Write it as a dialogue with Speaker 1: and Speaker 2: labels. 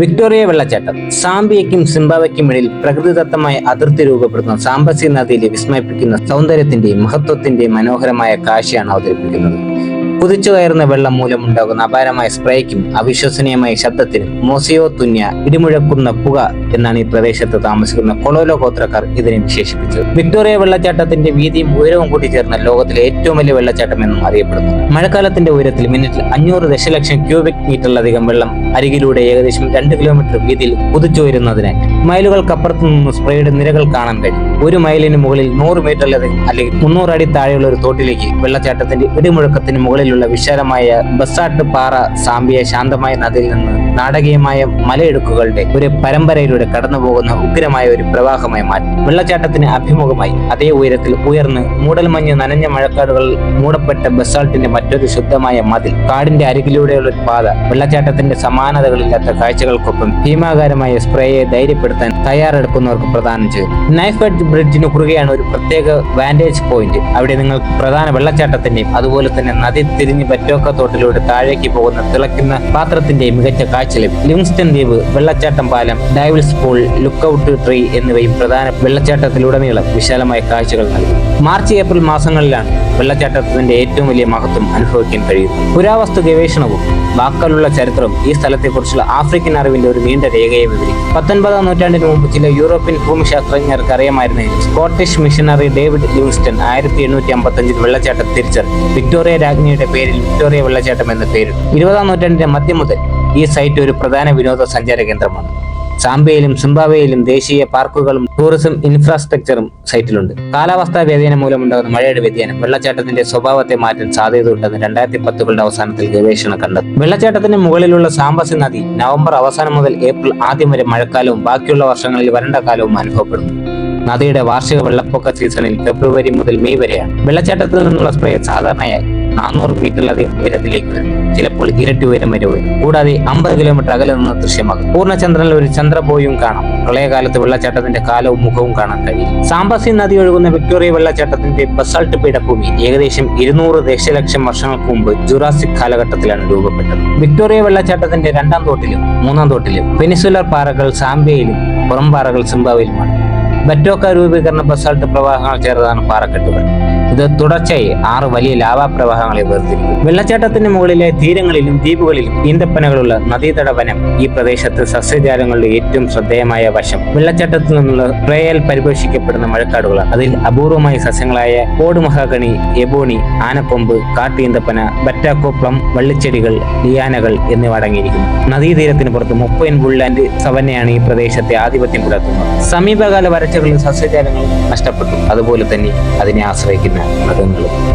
Speaker 1: Victoria വെള്ളച്ചാട്ടം. സാംബിയയ്ക്കും സിംബാവയ്ക്കും ഇടയിൽ പ്രകൃതിദത്തമായ അതിർത്തി രൂപപ്പെടുന്ന സാംബസി നദിയിലെ വിസ്മയിപ്പിക്കുന്ന സൗന്ദര്യത്തിന്റെയും മഹത്വത്തിന്റെയും മനോഹരമായ കാഴ്ചയാണ് അവതരിപ്പിക്കുന്നത്. കുതിച്ചു കയറുന്ന വെള്ളം മൂലമുണ്ടാകുന്ന അപാരമായ സ്പ്രേക്കും അവിശ്വസനീയമായ ശബ്ദത്തിനും മോസിയോ തുന്യ ഇടിമുഴക്കുന്ന പുക എന്നാണ് ഈ പ്രദേശത്ത് താമസിക്കുന്ന കൊളോലോ ഗോത്രക്കാർ ഇതിനെ വിശേഷിപ്പിച്ചത്. വിക്ടോറിയ വെള്ളച്ചാട്ടത്തിന്റെ വീതിയും ഉയരവും കൂടി ചേർന്ന ലോകത്തിലെ ഏറ്റവും വലിയ വെള്ളച്ചാട്ടം എന്നും അറിയപ്പെടുന്നു. മഴക്കാലത്തിന്റെ ഉയരത്തിൽ മിനിറ്റിൽ അഞ്ഞൂറ് ദശലക്ഷം ക്യൂബിക് മീറ്ററിലധികം വെള്ളം അരികിലൂടെ ഏകദേശം രണ്ട് കിലോമീറ്റർ വീതിയിൽ കുതിച്ചുയരുന്നതിനാൽ മൈലുകൾക്കപ്പുറത്തു നിന്ന് സ്പ്രേയുടെ നിരകൾ കാണാൻ കഴിയും. ഒരു മൈലിന് മുകളിൽ നൂറ് മീറ്ററിലധികം അല്ലെങ്കിൽ മുന്നൂറ് അടി താഴെയുള്ള ഒരു തോട്ടിലേക്ക് വെള്ളച്ചാട്ടത്തിന്റെ ഇടിമുഴക്കത്തിന് മുകളിലുള്ള വിശാലമായ ബസാട്ട് പാറ സാമ്പിയ ശാന്തമായ നദിയിൽ നിന്ന് നാടകീയമായ മലയിടുക്കുകളുടെ ഒരു പരമ്പരയിലൂടെ കടന്നുപോകുന്ന ഉഗ്രമായ ഒരു പ്രവാഹമായി മാറ്റി വെള്ളച്ചാട്ടത്തിന് അഭിമുഖമായി അതേ ഉയരത്തിൽ ഉയർന്ന് മൂടൽമഞ്ഞ് നനഞ്ഞ മഴക്കാടുകൾ മൂടപ്പെട്ട ബസാൾട്ടിന്റെ മറ്റൊരു ശുദ്ധമായ മതിൽ. കാടിന്റെ അരികിലൂടെയുള്ള ഒരു പാത വെള്ളച്ചാട്ടത്തിന്റെ സമാനതകളില്ലാത്ത കാഴ്ചകൾക്കൊപ്പം ഭീമാകാരമായ സ്പ്രേയെ ധൈര്യപ്പെടുത്താൻ തയ്യാറെടുക്കുന്നവർക്ക് പ്രദാനം ചെയ്തു. നൈഫ് എഡ്ജ് ബ്രിഡ്ജിന് കുറുകെയാണ് ഒരു പ്രത്യേക വാന്റേജ് പോയിന്റ്. അവിടെ നിങ്ങൾ പ്രധാന വെള്ളച്ചാട്ടത്തിന്റെയും അതുപോലെ തന്നെ നദി തിരിഞ്ഞ് പറ്റോക്ക തോട്ടിലൂടെ താഴേക്ക് പോകുന്ന തിളക്കുന്ന പാത്രത്തിന്റെയും മികച്ച ലഭിക്കും ലിവിങ്സ്റ്റൺ ദ്വീപ് വെള്ളച്ചാട്ടം പാലം ഡൈവിൾസ് പൂൾ ലുക്കൌട്ട് ട്രീ എന്നിവയും പ്രധാന വെള്ളച്ചാട്ടത്തിലുടനീളം വിശാലമായ കാഴ്ചകൾ നൽകും മാർച്ച് ഏപ്രിൽ മാസങ്ങളിലാണ് വെള്ളച്ചാട്ടത്തിന്റെ ഏറ്റവും വലിയ മഹത്വം അനുഭവിക്കാൻ കഴിയുന്നത്. പുരാവസ്തു ഗവേഷണവും വാക്കാലുള്ള ചരിത്രവും ഈ സ്ഥലത്തെക്കുറിച്ചുള്ള ആഫ്രിക്കൻ അറിവിന്റെ ഒരു നീണ്ട രേഖയെ വിവരിക്കും പത്തൊൻപതാം നൂറ്റാണ്ടിന് മുമ്പ് ചില യൂറോപ്യൻ ഭൂമിശാസ്ത്രജ്ഞർക്ക് അറിയാമായിരുന്നെങ്കിൽ സ്കോട്ടിഷ് മിഷനറി ഡേവിഡ് ലിവിങ്സ്റ്റൺ ആയിരത്തി എണ്ണൂറ്റി അമ്പത്തഞ്ചിൽ വെള്ളച്ചാട്ടം തിരിച്ചറിഞ്ഞു. വിക്ടോറിയ രാജ്ഞിയുടെ പേരിൽ വിക്ടോറിയ വെള്ളച്ചാട്ടം എന്ന പേരിട്ടു. ഇരുപതാം നൂറ്റാണ്ടിന്റെ മധ്യം മുതൽ ഈ സൈറ്റ് ഒരു പ്രധാന വിനോദസഞ്ചാര കേന്ദ്രമാണ്. സാംബയിലും സിംബാബയിലും ദേശീയ പാർക്കുകളും ടൂറിസം ഇൻഫ്രാസ്ട്രക്ചറും സൈറ്റിലുണ്ട്. കാലാവസ്ഥാ വ്യതിയാനം മൂലമുണ്ടാകുന്ന മഴയുടെ വ്യതിയാനം വെള്ളച്ചാട്ടത്തിന്റെ സ്വഭാവത്തെ മാറ്റാൻ സാധ്യതയുണ്ടെന്ന് രണ്ടായിരത്തി പത്തുകളുടെ അവസാനത്തിൽ ഗവേഷണം കണ്ടത്. വെള്ളച്ചാട്ടത്തിന് മുകളിലുള്ള സാംബസി നദി നവംബർ അവസാനം മുതൽ ഏപ്രിൽ ആദ്യം വരെ മഴക്കാലവും ബാക്കിയുള്ള വർഷങ്ങളിൽ വരണ്ട കാലവും അനുഭവപ്പെടുന്നു. നദിയുടെ വാർഷിക വെള്ളപ്പൊക്ക സീസണിൽ ഫെബ്രുവരി മുതൽ മെയ് വരെയാണ്. വെള്ളച്ചാട്ടത്തിൽ നിന്നുള്ള സ്പ്രേ സാധാരണയായി നാനൂറ് മീറ്ററിലധികം ഉയരത്തിലേക്ക് വരും ചിലപ്പോൾ ഇരട്ടി ഉയരം വരെ വരും കൂടാതെ അമ്പത് കിലോമീറ്റർ അകലെ നിന്ന് ദൃശ്യമാകും. പൂർണചന്ദ്രനിൽ ഒരു ചന്ദ്രബോയും കാണാം. പ്രളയകാലത്ത് വെള്ളച്ചാട്ടത്തിന്റെ കാലവും മുഖവും കാണാൻ കഴിയും. സാംബസി നദി ഒഴുകുന്ന വിക്ടോറിയ വെള്ളച്ചാട്ടത്തിന്റെ ബസാൾട്ട് പീഠഭൂമി ഏകദേശം ഇരുന്നൂറ് ദശലക്ഷം വർഷങ്ങൾക്ക് മുമ്പ് ജുറാസിക് കാലഘട്ടത്തിലാണ് രൂപപ്പെട്ടത്. വിക്ടോറിയ വെള്ളച്ചാട്ടത്തിന്റെ രണ്ടാം തോട്ടിലും മൂന്നാം തോട്ടിലും പെനിസുലർ പാറകൾ സാംബിയയിലും പുറംപാറകൾ സിംബാവിലുമാണ് ബറ്റോക്ക രൂപീകരണ ബസാൾട്ട് പ്രവാഹങ്ങൾ ചേർന്നതാണ് പാറക്കെട്ടുകൾ. ഇത് തുടർച്ചയായി ആറ് വലിയ ലാവാ പ്രവാഹങ്ങളെ വേർതിരിക്കും. വെള്ളച്ചാട്ടത്തിന് മുകളിലെ തീരങ്ങളിലും ദ്വീപുകളിലും ഈന്തപ്പനകളുള്ള നദീതട വനം ഈ പ്രദേശത്ത് സസ്യജാലങ്ങളുടെ ഏറ്റവും ശ്രദ്ധേയമായ വശം. വെള്ളച്ചാട്ടത്തിൽ നിന്നുള്ള പ്രയൽ പരിപോഷിക്കപ്പെടുന്ന മഴക്കാടുകളാണ്. അതിൽ അപൂർവമായ സസ്യങ്ങളായ ഓടുമഹാഗണി എബോണി ആനക്കൊമ്പ് കാട്ടീന്തപ്പന ബറ്റാക്കോപ്ലം വള്ളിച്ചെടികൾ ലിയാനകൾ എന്നിവ അടങ്ങിയിരിക്കുന്നു. നദീതീരത്തിന് പുറത്ത് മുപ്പൈൻ ബുള്ളാൻഡ് സവന്നയാണ് ഈ പ്രദേശത്തെ ആധിപത്യം പുലർത്തുന്നത്. സമീപകാല വരച്ചകളിൽ സസ്യജാലങ്ങൾ നഷ്ടപ്പെട്ടു. അതുപോലെ തന്നെ അതിനെ ആശ്രയിക്കുന്ന. 了，他在里？